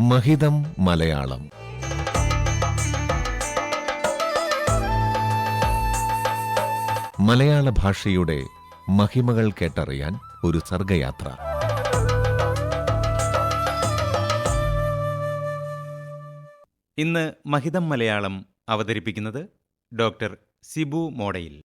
മഹിതം മലയാളം. മലയാള ഭാഷയുടെ മഹിമകൾ കേട്ടറിയാൻ ഒരു സർഗയാത്ര. ഇന്ന് മഹിതം മലയാളം അവതരിപ്പിക്കുന്നത് ഡോക്ടർ സിബു മോഡയിൽ.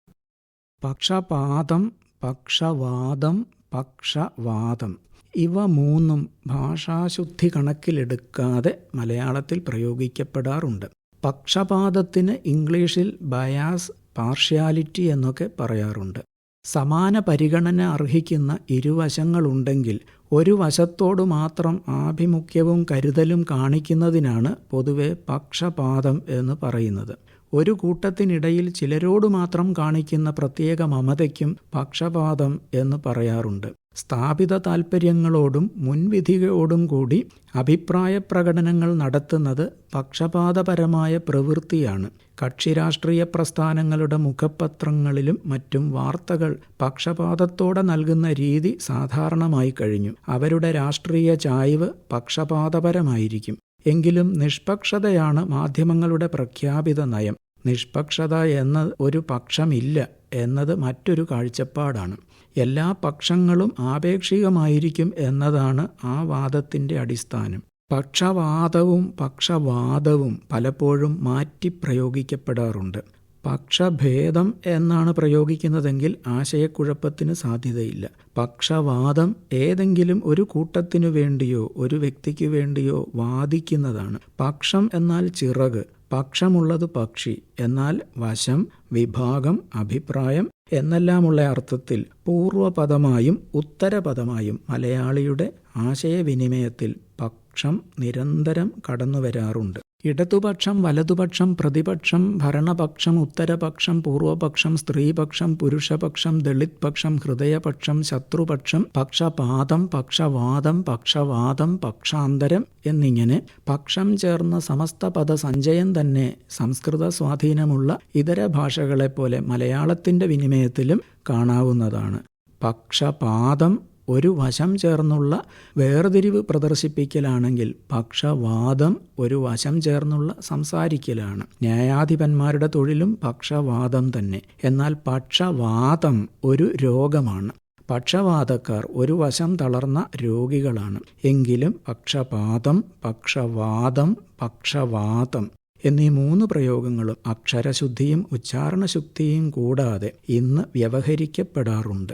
പക്ഷപാതം പക്ഷവാദം പക്ഷവാദം. ഇവ മൂന്നും ഭാഷാശുദ്ധി കണക്കിലെടുക്കാതെ മലയാളത്തിൽ പ്രയോഗിക്കപ്പെടാറുണ്ട്. പക്ഷപാതത്തിന് ഇംഗ്ലീഷിൽ ബയാസ് പാർഷ്യാലിറ്റി എന്നൊക്കെ പറയാറുണ്ട്. സമാന പരിഗണന അർഹിക്കുന്ന ഇരുവശങ്ങളുണ്ടെങ്കിൽ ഒരു വശത്തോടു മാത്രം ആഭിമുഖ്യവും കരുതലും കാണിക്കുന്നതിനാണ് പൊതുവെ പക്ഷപാതം എന്ന് പറയുന്നത്. ഒരു കൂട്ടത്തിനിടയിൽ ചിലരോട് മാത്രം കാണിക്കുന്ന പ്രത്യേക മമതയ്ക്കും പക്ഷപാതം എന്ന് പറയാറുണ്ട്. സ്ഥാപിത താൽപ്പര്യങ്ങളോടും മുൻവിധിയോടും കൂടി അഭിപ്രായ പ്രകടനങ്ങൾ നടത്തുന്നത് പക്ഷപാതപരമായ പ്രവൃത്തിയാണ്. കക്ഷിരാഷ്ട്രീയ പ്രസ്ഥാനങ്ങളുടെ മുഖപത്രങ്ങളിലും മറ്റും വാർത്തകൾ പക്ഷപാതത്തോടെ നൽകുന്ന രീതി സാധാരണമായി കഴിഞ്ഞു. അവരുടെ രാഷ്ട്രീയ ചായ്വ് പക്ഷപാതപരമായിരിക്കും. എങ്കിലും നിഷ്പക്ഷതയാണ് മാധ്യമങ്ങളുടെ പ്രഖ്യാപിത നയം. നിഷ്പക്ഷത എന്ന ഒരു പക്ഷമില്ല. എന്നത് മറ്റൊരു കാഴ്ചപ്പാടാണ്. എല്ലാ പക്ഷങ്ങളും ആപേക്ഷികമായിരിക്കും എന്നതാണ് ആ വാദത്തിന്റെ അടിസ്ഥാനം. പക്ഷവാദവും പക്ഷവാദവും പലപ്പോഴും മാറ്റി പ്രയോഗിക്കപ്പെടാറുണ്ട്. പക്ഷഭേദം എന്നാണ് പ്രയോഗിക്കുന്നതെങ്കിൽ ആശയക്കുഴപ്പത്തിന് സാധ്യതയില്ല. പക്ഷവാദം ഏതെങ്കിലും ഒരു കൂട്ടത്തിനു വേണ്ടിയോ ഒരു വ്യക്തിക്ക് വേണ്ടിയോ വാദിക്കുന്നതാണ്. പക്ഷം എന്നാൽ ചിറക് പക്ഷമുള്ളത് പക്ഷി എന്നാൽ വശം വിഭാഗം അഭിപ്രായം എന്നെല്ലാമുള്ള അർത്ഥത്തിൽ പൂർവപദമായും ഉത്തരപദമായും മലയാളിയുടെ ആശയവിനിമയത്തിൽ പക്ഷം നിരന്തരം കടന്നുവരാറുണ്ട്. ഇടതുപക്ഷം വലതുപക്ഷം പ്രതിപക്ഷം ഭരണപക്ഷം ഉത്തരപക്ഷം പൂർവപക്ഷം സ്ത്രീപക്ഷം പുരുഷപക്ഷം ദളിത് പക്ഷം ഹൃദയപക്ഷം ശത്രുപക്ഷം പക്ഷപാതം പക്ഷവാദം പക്ഷവാദം പക്ഷാന്തരം എന്നിങ്ങനെ പക്ഷം ചേർന്ന സമസ്ത പദ സഞ്ചയം തന്നെ സംസ്കൃത സ്വാധീനമുള്ള ഇതര ഭാഷകളെപ്പോലെ മലയാളത്തിന്റെ വിനിമയത്തിലും കാണാവുന്നതാണ്. പക്ഷപാതം ഒരു വശം ചേർന്നുള്ള വേർതിരിവ് പ്രദർശിപ്പിക്കലാണെങ്കിൽ പക്ഷവാദം ഒരു വശം ചേർന്നുള്ള സംസാരിക്കലാണ്. ന്യായാധിപന്മാരുടെ തൊഴിലും പക്ഷവാദം തന്നെ. എന്നാൽ പക്ഷവാദം ഒരു രോഗമാണ്. പക്ഷവാതക്കാർ ഒരു വശം തളർന്ന രോഗികളാണ്. എങ്കിലും പക്ഷപാതം പക്ഷവാദം പക്ഷവാതം എന്നീ മൂന്ന് പ്രയോഗങ്ങളും അക്ഷരശുദ്ധിയും ഉച്ചാരണശുദ്ധിയും കൂടാതെ ഇന്ന് വ്യവഹരിക്കപ്പെടാറുണ്ട്.